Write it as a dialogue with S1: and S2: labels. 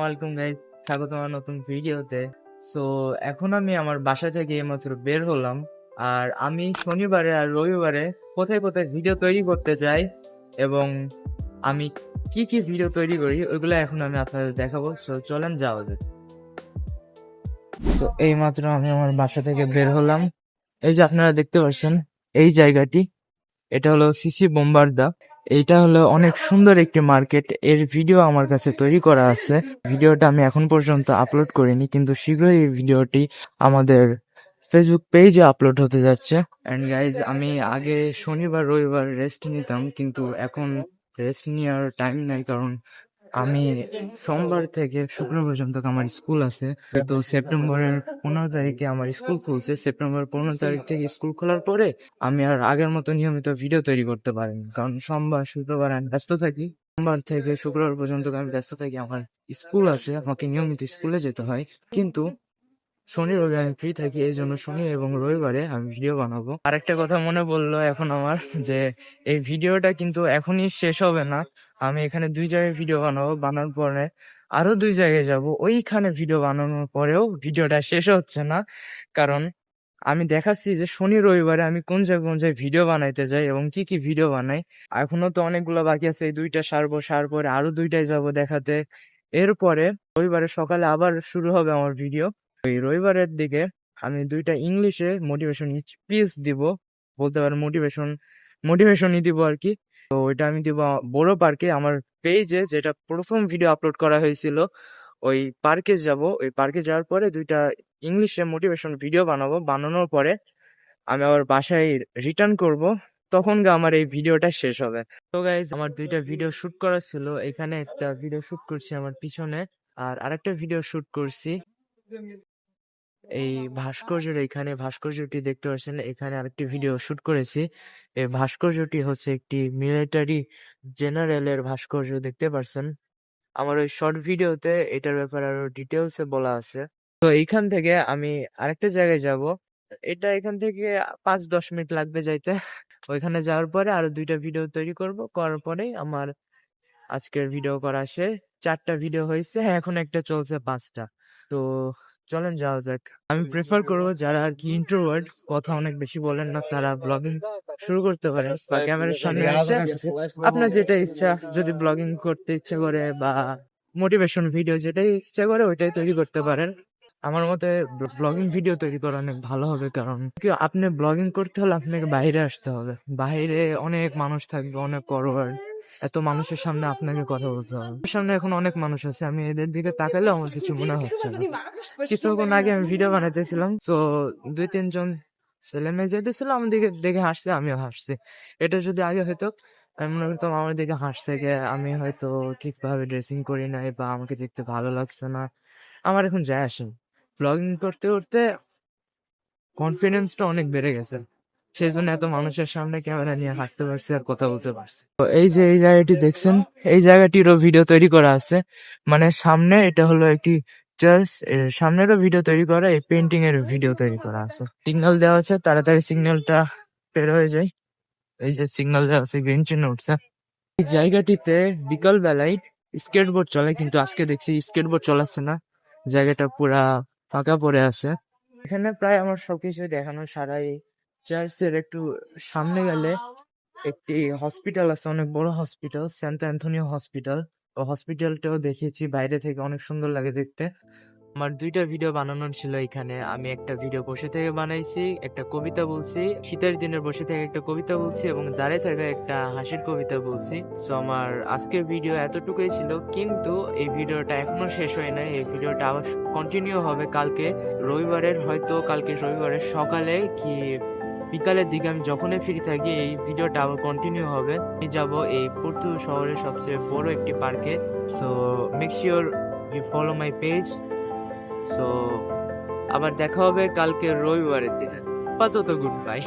S1: Welcome guys স্বাগত আমার নতুন ভিডিওতে। সো, এখন আমি আমার বাসা থেকে এইমাত্র বের হলাম। আর আমি শনিবারে আর রবিবারে কোথায় কোথায় ভিডিও তৈরি করতে চাই এবং আমি কি কি ভিডিও তৈরি করি, ওইগুলো এখন আমি আপনাদের দেখাবো। সো, চলেন যাওয়া যাক। তো এইমাত্র আমি আমার বাসা থেকে বের হলাম। এই যে আপনারা দেখতে পাচ্ছেন এই জায়গাটি, এটা হলো সিসি বোম্বারদা। এইটা হলো অনেক সুন্দর একটি মার্কেট। এর ভিডিও আমার কাছে তৈরি করা আছে। ভিডিওটা আমি এখন পর্যন্ত আপলোড করিনি, কিন্তু শীঘ্রই এই ভিডিওটি আমাদের ফেসবুক পেজে আপলোড হতে যাচ্ছে। অ্যান্ড গাইজ আমি আগে শনিবার, রবিবার রেস্ট নিতাম, কিন্তু এখন রেস্ট নেওয়ার টাইম নাই, কারণ আমি সোমবার থেকে শুক্রবার পর্যন্ত আমার স্কুল আছে। তো সেপ্টেম্বরের পনেরো তারিখে আমার স্কুল খুলছে। সেপ্টেম্বর পনেরো তারিখ থেকে স্কুল খোলার পরে আমি আর আগের মতো নিয়মিত ভিডিও তৈরি করতে পারিনি। কারণ সোমবার, শুক্রবার আমি ব্যস্ত থাকি। সোমবার থেকে শুক্রবার পর্যন্ত আমি ব্যস্ত থাকি। আমার স্কুল আছে, আমাকে নিয়মিত স্কুলে যেতে হয়। কিন্তু শনি রবি আমি ফ্রি থাকি, এই জন্য শনি এবং রবিবারে আমি ভিডিও বানাবো। আরেকটা কথা মনে পড়ল এখন আমার, যে এই ভিডিওটা কিন্তু এখনই শেষ হবে না। আমি এখানে দুই জায়গায় ভিডিও বানাবো বানানোর পরে আরও দুই জায়গায় যাব। ওইখানে ভিডিও বানানোর পরেও ভিডিওটা শেষ হচ্ছে না। কারণ আমি দেখাচ্ছি যে শনি রবিবারে আমি কোন জায়গায় কোন জায়গায় ভিডিও বানাইতে যাই এবং কি কি ভিডিও বানাই। এখনও তো অনেকগুলো বাকি আছে, এই দুইটা সারবো, সার পরে আরও দুইটায় যাব দেখাতে। এরপরে রবিবারে সকালে আবার শুরু হবে আমার ভিডিও ওই রবিবারের দিকে আমি দুইটা ইংলিশে মোটিভেশন স্পিচ দিব, বলতে পারেন মোটিভেশন মোটিভেশনই দিব আর কি তো ওইটা আমি দিব বড় পার্কে আমার পেজে যেটা প্রথম ভিডিও আপলোড করা হয়েছিল, ওই পার্কে যাব। ওই পার্কে যাওয়ার পরে দুইটা ইংলিশে মোটিভেশন ভিডিও বানাবো। বানানোর পরে আমি আবার বাসায় রিটার্ন করব। তখন আমার এই ভিডিওটা শেষ হবে। তো গাইজ আমার দুইটা ভিডিও শুট করা ছিল। এখানে একটা ভিডিও শুট করছি আমার পিছনে। আর আরেকটা ভিডিও শুট করছি। এই ভাস্কর্যের এখানে ভাস্কর্যটি দেখতে পাচ্ছেন এখানে আরেকটি ভিডিও শুট করেছি। এই ভাস্কর্যটি হচ্ছে একটি মিলিটারি জেনারেলের ভাস্কর্য দেখতে পাচ্ছেন? আমার ওই শর্ট ভিডিওতে এটার ব্যাপারে আরও ডিটেলসে বলা আছে। তো এইখান থেকে আমি আরেকটা জায়গায় যাব। এটা এখান থেকে পাঁচ দশ মিনিট লাগবে যাইতে। ওইখানে যাওয়ার পরে আরও দুইটা ভিডিও তৈরি করব। করার পরেই আমার আজকের ভিডিও করা শেষ। চারটা ভিডিও হয়েছে এখন একটা চলছে পাঁচটা তো চলেন যাওয়া যাক। আমি প্রেফার করব যারা আর কি ইন্ট্রোভার্ট কথা অনেক বেশি বলেন না তারা ব্লগিং শুরু করতে পারে। বা ক্যামেরার সামনে এসে আপনার যেটা ইচ্ছা যদি ব্লগিং করতে ইচ্ছা করে বা মোটিভেশন ভিডিও যেটাই ইচ্ছা করে ওইটাই তৈরি করতে পারেন। আমার মতে ব্লগিং ভিডিও তৈরি করা অনেক ভালো হবে কারণ কি আপনি ব্লগিং করতে হলে আপনাকে বাইরে আসতে হবে। বাইরে অনেক মানুষ থাকবে অনেক ফরওয়ার্ড এত মানুষের সামনে আপনাকে কথা বলতে হবে সামনে এখন অনেক মানুষ আছে, আমি এদের দিকে তাকালে আমার কিছু মনে হচ্ছে না। কিছুক্ষণ আগে আমি ভিডিও বানাইতেছিলাম, তো দুই, তিনজন ছেলে মেয়ে যেতেছিল আমার দিকে দেখে হাসছে, আমিও হাসছি। এটা যদি আগে হয়তো আমি মনে করতাম আমার দিকে হাসছে থেকে আমি হয়তো ঠিকভাবে ড্রেসিং করি নাই বা আমাকে দেখতে ভালো লাগছে না। আমার এখন যায় আসে। ব্লগিং করতে করতে কনফিডেন্সটা অনেক বেড়ে গেছে। সেই জন্য এত মানুষের সামনে ক্যামেরা নিয়ে হাঁটতে পারছি আর কথা বলতে পারছি। তো এই যে, এই জায়গাটি দেখছেন, এই জায়গাটিরও ভিডিও তৈরি করা আছে। মানে সামনে এটা হলো একটি চার্চ সামনেরও ভিডিও তৈরি করা, এই পেন্টিং এর ভিডিও তৈরি করা আছে। সিগন্যাল দেওয়া আছে, তাড়াতাড়ি সিগন্যালটা বের হয়ে যায়। এই যে সিগন্যাল দেওয়া আছে গ্রিন চিহ্ন উঠছে। এই জায়গাটিতে বিকাল বেলায় স্কেটবোর্ড চলে, কিন্তু আজকে দেখছি স্কেটবোর্ড চলাচ্ছে না। জায়গাটা পুরা ফাঁকা পড়ে আছে। এখানে প্রায় আমার সবকিছু দেখানো সারাই চার্চের একটু সামনে গেলে একটি হসপিটাল আছে অনেক বড় হসপিটাল সেন্ট অ্যান্থনিও হসপিটাল। ও হসপিটালটাও দেখেছি বাইরে থেকে অনেক সুন্দর লাগে দেখতে। আমার দুইটা ভিডিও বানানোর ছিল এখানে। আমি একটা ভিডিও বসে থেকে বানাইছি একটা কবিতা বলছি শীতের দিনের বসে থেকে একটা কবিতা বলছি এবং দাঁড়িয়ে থাকা একটা হাসির কবিতা বলছি। সো আমার আজকের ভিডিও এতটুকুই ছিল কিন্তু এই ভিডিওটা এখনও শেষ হয় নাই। এই ভিডিওটা আবার কন্টিনিউ হবে কালকে রবিবারের হয়তো কালকে রবিবারের সকালে কি বিকালের দিকে আমি যখনই ফ্রি থাকি, এই ভিডিওটা আবার কন্টিনিউ হবে। আমি যাব এই পর্তু শহরের সবচেয়ে বড় একটি পার্কে so make sure you follow my page so আবার দেখা হবে কালকে রবিবারের দিনে। আপাতত গুড বাই